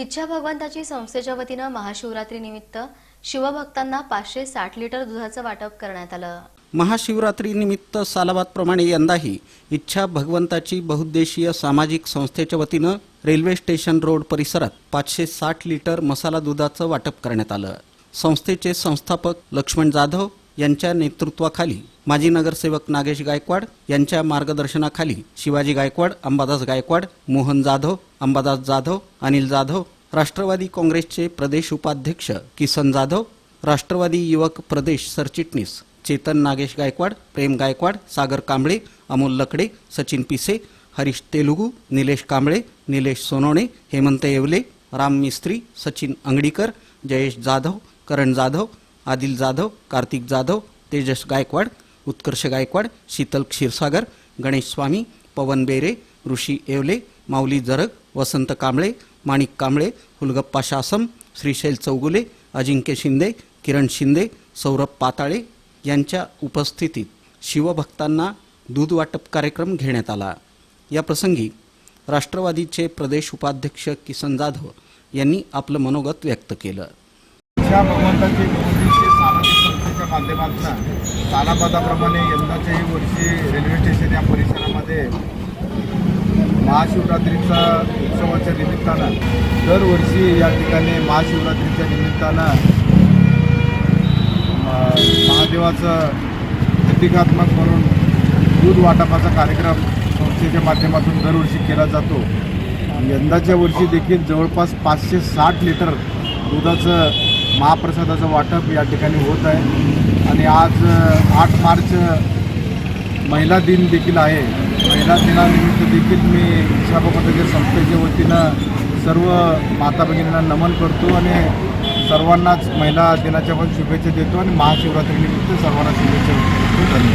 इच्छा भगवंताची संस्थेच्या वतीनं महाशिवरात्रीनिमित्त शिवभक्तांना पाचशे साठ लिटर दुधाचं वाटप करण्यात आलं. महाशिवरात्रीनिमित्त सालाबादप्रमाणे यंदाही इच्छा भगवंताची बहुउद्देशीय सामाजिक संस्थेच्या वतीनं रेल्वे स्टेशन रोड परिसरात पाचशे साठ लिटर मसाला दुधाचं वाटप करण्यात आलं. संस्थेचे संस्थापक लक्ष्मण जाधव यांच्या नेतृत्वाखाली माजी नगरसेवक नागेश गायकवाड यांच्या मार्गदर्शनाखाली शिवाजी गायकवाड अंबादास गायकवाड मोहन जाधव अंबादास जाधव अनिल जाधव राष्ट्रवादी काँग्रेसचे प्रदेश उपाध्यक्ष किसन जाधव राष्ट्रवादी युवक प्रदेश सरचिटणीस चेतन नागेश गायकवाड प्रेम गायकवाड सागर कांबळे अमोल लकडे सचिन पिसे हरीश तेलुगू निलेश कांबळे निलेश सोनवणे हेमंत येवले राम मिस्त्री सचिन अंगडीकर जयेश जाधव करण जाधव आदिल जाधव कार्तिक जाधव तेजस गायकवाड उत्कर्ष गायकवाड शीतल क्षीरसागर गणेश स्वामी पवन बेरे ऋषी येवले माऊली जरग वसंत कांबळे माणिक कांबळे हुलगप्पा शासम श्रीशैल चौगुले अजिंक्य शिंदे किरण शिंदे सौरभ पाताळे यांच्या उपस्थितीत शिवभक्तांना दूध वाटप कार्यक्रम घेण्यात आला. या प्रसंगी राष्ट्रवादीचे प्रदेश उपाध्यक्ष किसन जाधव यांनी आपलं मनोगत व्यक्त केलं. माध्यमातून तालाबादाप्रमाणे यंदाच्याही वर्षी रेल्वे महाशिवरात्रीचा उत्सवाच्या निमित्तानं दरवर्षी या ठिकाणी महाशिवरात्रीच्या निमित्तानं महादेवाचं प्रतिकात्मक म्हणून दूध वाटपाचा कार्यक्रम संस्थेच्या माध्यमातून दरवर्षी केला जातो. यंदाच्या वर्षी देखील जवळपास पाचशे साठ लिटर दुधाचं महाप्रसादाचं वाटप या ठिकाणी होत आहे. आणि आज आठ मार्च महिला दिन देखील आहे. महिला दिनानिमित्त देखील मी इच्छा भगवंताच्या संस्थेच्या वतीनं सर्व माता भगिनींना नमन करतो आणि सर्वांनाच महिला दिनाच्या पण शुभेच्छा देतो आणि महाशिवरात्रीनिमित्त सर्वांना शुभेच्छा देतो. धन्यवाद.